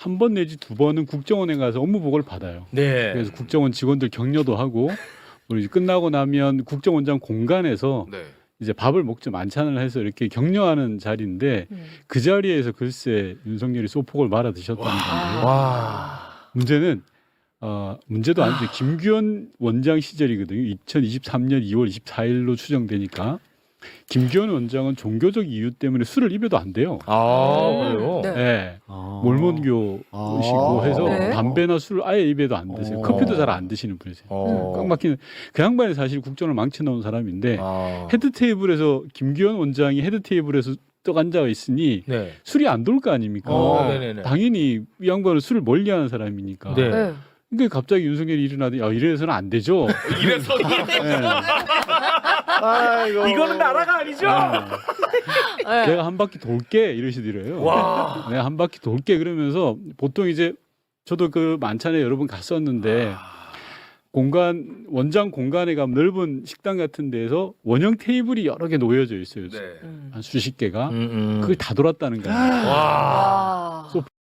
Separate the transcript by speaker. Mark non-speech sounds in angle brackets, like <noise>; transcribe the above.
Speaker 1: 한 번 내지 두 번은 국정원에 가서 업무 보고를 받아요.
Speaker 2: 네.
Speaker 1: 그래서 국정원 직원들 격려도 하고 <laughs> 우리 끝나고 나면 국정원장 공간에서
Speaker 3: 네.
Speaker 1: 이제 밥을 먹죠 만찬을 해서 이렇게 격려하는 자리인데
Speaker 4: 음.
Speaker 1: 그 자리에서 글쎄 윤석열이 소폭을 말아 드셨다는 건데요.
Speaker 2: 와.
Speaker 1: 문제는 어, 문제도 아니죠. 김규현 원장 시절이거든요. 2023년 2월 24일로 추정되니까 김규현 원장은 종교적 이유 때문에 술을 입에도 안 돼요.
Speaker 2: 아, 그래요?
Speaker 4: 네.
Speaker 1: 네.
Speaker 5: 아.
Speaker 1: 몰몬교시고
Speaker 5: 아.
Speaker 1: 해서
Speaker 4: 네.
Speaker 1: 담배나 술 아예 입에도 안 드세요.
Speaker 5: 어.
Speaker 1: 커피도 잘 안 드시는 분이세요.
Speaker 2: 어.
Speaker 1: 꽉 막히는 그 양반이 사실 국정을 망쳐놓은 사람인데
Speaker 2: 아.
Speaker 1: 헤드 테이블에서 김규현 원장이 헤드 테이블에서 떡 앉아 있으니
Speaker 2: 네.
Speaker 1: 술이 안 돌 거 아닙니까?
Speaker 2: 어.
Speaker 1: 당연히 이 양반은 술을 멀리하는 사람이니까.
Speaker 2: 네.
Speaker 4: 네.
Speaker 1: 근데 갑자기 윤석열이 일어나더니 야 이래서는 안 되죠. <laughs>
Speaker 3: 이래서
Speaker 1: 네.
Speaker 5: 아이고.
Speaker 2: 이거는 나라가 아니죠?
Speaker 4: 네. <laughs>
Speaker 1: 내가 한 바퀴 돌게 이러시더래요.
Speaker 2: 와.
Speaker 1: 내가 한 바퀴 돌게 그러면서 보통 이제 저도 그 만찬에 여러 번 갔었는데 공간 원장 공간에 가면 넓은 식당 같은 데서 원형 테이블이 여러 개 놓여져 있어요.
Speaker 3: 네.
Speaker 4: 음.
Speaker 1: 한 수십 개가
Speaker 2: 음, 음.
Speaker 1: 그걸 다 돌았다는 거예요.
Speaker 2: 와.
Speaker 4: 아.